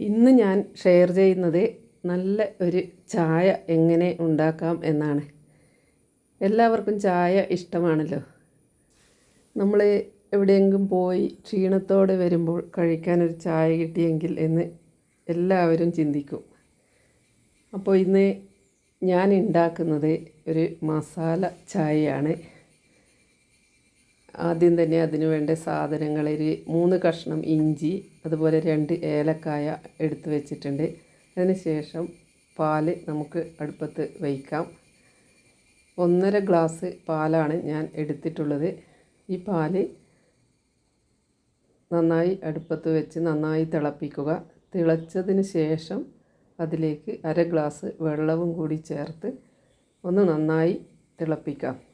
ഇന്ന് ഞാൻ ഷെയർ ചെയ്യുന്നത് നല്ല ഒരു ചായ എങ്ങനെ ഉണ്ടാക്കാം എന്നാണ്. എല്ലാവർക്കും ചായ ഇഷ്ടമാണല്ലോ. നമ്മൾ എവിടെയെങ്കിലും പോയി ക്ഷീണത്തോടെ വരുമ്പോൾ കഴിക്കാനൊരു ചായ കിട്ടിയെങ്കിൽ എന്ന് എല്ലാവരും ചിന്തിക്കും. അപ്പോൾ ഇന്ന് ഞാൻ ഉണ്ടാക്കുന്നത് ഒരു മസാല ചായയാണ്. ആദ്യം തന്നെ അതിന് വേണ്ട സാധനങ്ങൾ ഒരു മൂന്ന് കഷ്ണം ഇഞ്ചി അതുപോലെ രണ്ട് ഏലക്കായ എടുത്തു വെച്ചിട്ടുണ്ട്. അതിന് ശേഷം പാൽ നമുക്ക് അടുപ്പത്ത് വയ്ക്കാം. ഒന്നര ഗ്ലാസ് പാലാണ് ഞാൻ എടുത്തിട്ടുള്ളത്. ഈ പാൽ നന്നായി അടുപ്പത്ത് വെച്ച് നന്നായി തിളപ്പിക്കുക. തിളച്ചതിന് ശേഷം അതിലേക്ക് അര ഗ്ലാസ് വെള്ളവും കൂടി ചേർത്ത് ഒന്ന് നന്നായി തിളപ്പിക്കാം.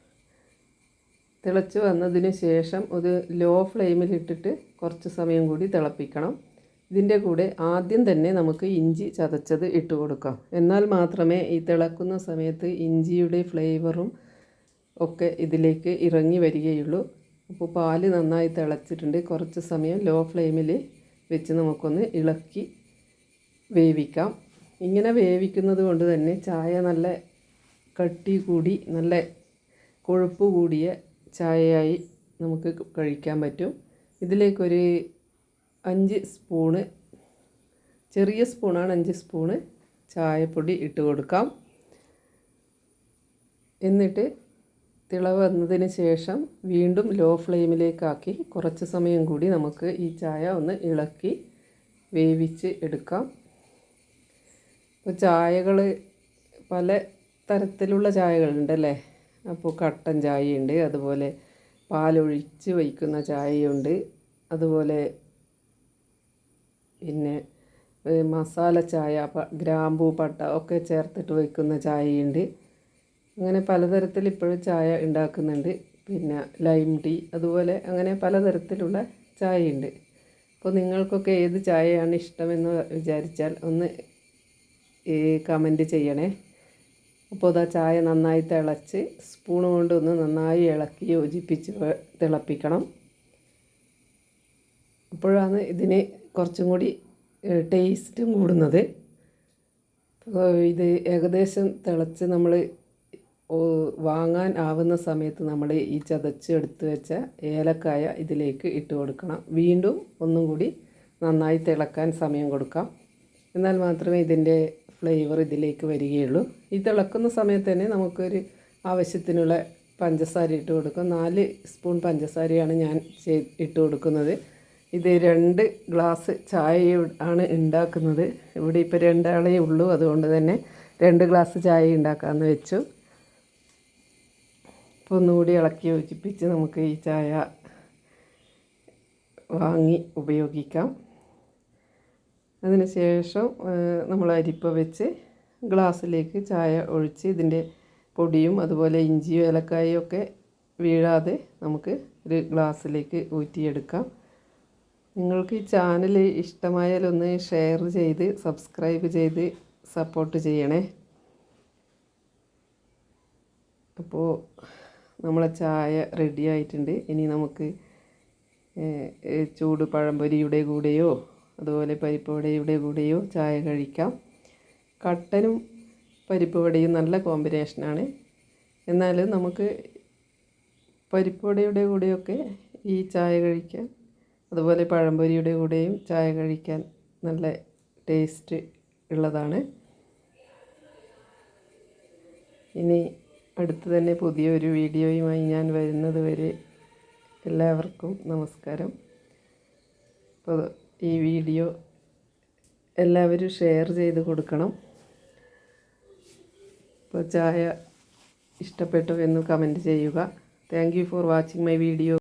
തിളച്ച് വന്നതിന് ശേഷം ഒരു ലോ ഫ്ലെയിമിലിട്ടിട്ട് കുറച്ച് സമയം കൂടി തിളപ്പിക്കണം. ഇതിന്റെ കൂടെ ആദ്യം തന്നെ നമുക്ക് ഇഞ്ചി ചതച്ചത് ഇട്ട് കൊടുക്കാം. എന്നാൽ മാത്രമേ ഈ തിളക്കുന്ന സമയത്ത് ഇഞ്ചിയുടെ ഫ്ലേവറും ഒക്കെ ഇതിലേക്ക് ഇറങ്ങി വരികയുള്ളൂ. അപ്പോൾ പാൽ നന്നായി തിളച്ചിട്ടുണ്ട്. കുറച്ച് സമയം ലോ ഫ്ലെയിമിൽ വെച്ച് നമുക്കൊന്ന് ഇളക്കി വേവിക്കാം. ഇങ്ങനെ വേവിക്കുന്നത് കൊണ്ട് തന്നെ ചായ നല്ല കട്ടി കൂടി നല്ല കൊഴുപ്പ് കൂടിയ ചായയായി നമുക്ക് കഴിക്കാൻ പറ്റും. ഇതിലേക്കൊരു അഞ്ച് സ്പൂണ് ചെറിയ സ്പൂണാണ് അഞ്ച് സ്പൂണ് ചായപ്പൊടി ഇട്ട് കൊടുക്കാം. എന്നിട്ട് തിള വന്നതിന് ശേഷം വീണ്ടും ലോ ഫ്ലെയിമിലേക്കാക്കി കുറച്ച് സമയം കൂടി നമുക്ക് ഈ ചായ ഒന്ന് ഇളക്കി വേവിച്ച് എടുക്കാം. ഇപ്പോൾ ചായകൾ പല തരത്തിലുള്ള ചായകളുണ്ടല്ലേ? അപ്പോൾ കട്ടൻ ചായയുണ്ട് അതുപോലെ പാലൊഴിച്ച് വയ്ക്കുന്ന ചായയുണ്ട് അതുപോലെ പിന്നെ മസാല ചായ ഗ്രാമ്പൂ പട്ട ഒക്കെ ചേർത്തിട്ട് വയ്ക്കുന്ന ചായയുണ്ട്. അങ്ങനെ പലതരത്തിൽ ഇപ്പോഴും ചായ ഉണ്ടാക്കുന്നുണ്ട്. പിന്നെ ലൈം ടീ അതുപോലെ അങ്ങനെ പലതരത്തിലുള്ള ചായയുണ്ട്. അപ്പോൾ നിങ്ങൾക്കൊക്കെ ഏത് ചായയാണ് ഇഷ്ടമെന്ന് വിചാരിച്ചാൽ ഒന്ന് കമന്റ് ചെയ്യണേ. അപ്പോൾ ഇതാ ചായ നന്നായി തിളച്ച് സ്പൂൺ കൊണ്ടൊന്ന് നന്നായി ഇളക്കി യോജിപ്പിച്ച് തിളപ്പിക്കണം. അപ്പോഴാണ് ഇതിന് കുറച്ചും കൂടി ടേസ്റ്റും കൂടുന്നത്. ഇത് ഏകദേശം തിളച്ച് നമ്മൾ വാങ്ങാൻ ആവുന്ന സമയത്ത് നമ്മൾ ഈ ചതച്ച് എടുത്ത് വെച്ച ഏലക്കായ ഇതിലേക്ക് ഇട്ട് കൊടുക്കണം. വീണ്ടും ഒന്നും കൂടി നന്നായി തിളക്കാൻ സമയം കൊടുക്കാം. എന്നാൽ മാത്രമേ ഇതിന്റെ ഫ്ലേവർ ഇതിലേക്ക് വരികയുള്ളൂ. ഈ തിളക്കുന്ന സമയത്ത് തന്നെ നമുക്കൊരു ആവശ്യത്തിനുള്ള പഞ്ചസാര ഇട്ട് കൊടുക്കും. നാല് സ്പൂൺ പഞ്ചസാരയാണ് ഞാൻ ഇട്ട് കൊടുക്കുന്നത്. ഇത് രണ്ട് ഗ്ലാസ് ചായ ആണ് ഉണ്ടാക്കുന്നത്. ഇവിടെ ഇപ്പോൾ രണ്ടാളേ ഉള്ളൂ. അതുകൊണ്ട് തന്നെ രണ്ട് ഗ്ലാസ് ചായ ഉണ്ടാക്കാമെന്ന് വെച്ചു. അപ്പോൾ ഒന്നുകൂടി ഇളക്കി യോജിപ്പിച്ച് നമുക്ക് ഈ ചായ വാങ്ങി ഉപയോഗിക്കാം. അതിന് ശേഷം നമ്മൾ അരിപ്പ വെച്ച് ഗ്ലാസ്സിലേക്ക് ചായ ഒഴിച്ച് ഇതിന്റെ പൊടിയും അതുപോലെ ഇഞ്ചിയും ഏലക്കായും ഒക്കെ വീഴാതെ നമുക്ക് ഒരു ഗ്ലാസ്സിലേക്ക് ഊറ്റിയെടുക്കാം. നിങ്ങൾക്ക് ഈ ചാനൽ ഇഷ്ടമായാൽ ഒന്ന് ഷെയർ ചെയ്ത് സബ്സ്ക്രൈബ് ചെയ്ത് സപ്പോർട്ട് ചെയ്യണേ. അപ്പോൾ നമ്മളെ ചായ റെഡി ആയിട്ടുണ്ട്. ഇനി നമുക്ക് ചൂട് പഴംപൊരിയുടെ കൂടെയോ അതുപോലെ പരിപ്പ് വടയുടെ കൂടെയോ ചായ കഴിക്കാം. കട്ടനും പരിപ്പുവടയും നല്ല കോമ്പിനേഷനാണ് എന്നാൽ നമുക്ക് പരിപ്പുവടയുടെ കൂടെയൊക്കെ ഈ ചായ കഴിക്കാൻ അതുപോലെ പഴംപൊരിയുടെ കൂടെയും ചായ കഴിക്കാൻ നല്ല ടേസ്റ്റ് ഉള്ളതാണ്. ഇനി അടുത്ത് തന്നെ പുതിയൊരു വീഡിയോയുമായി ഞാൻ വരുന്നത് വരെ എല്ലാവർക്കും നമസ്കാരം. അപ്പോൾ ഈ വീഡിയോ എല്ലാവരും ഷെയർ ചെയ്ത് കൊടുക്കണം. അപ്പോൾ ചായ ഇഷ്ടപ്പെട്ടു എന്ന് കമന്റ് ചെയ്യുക. Thank you for watching my video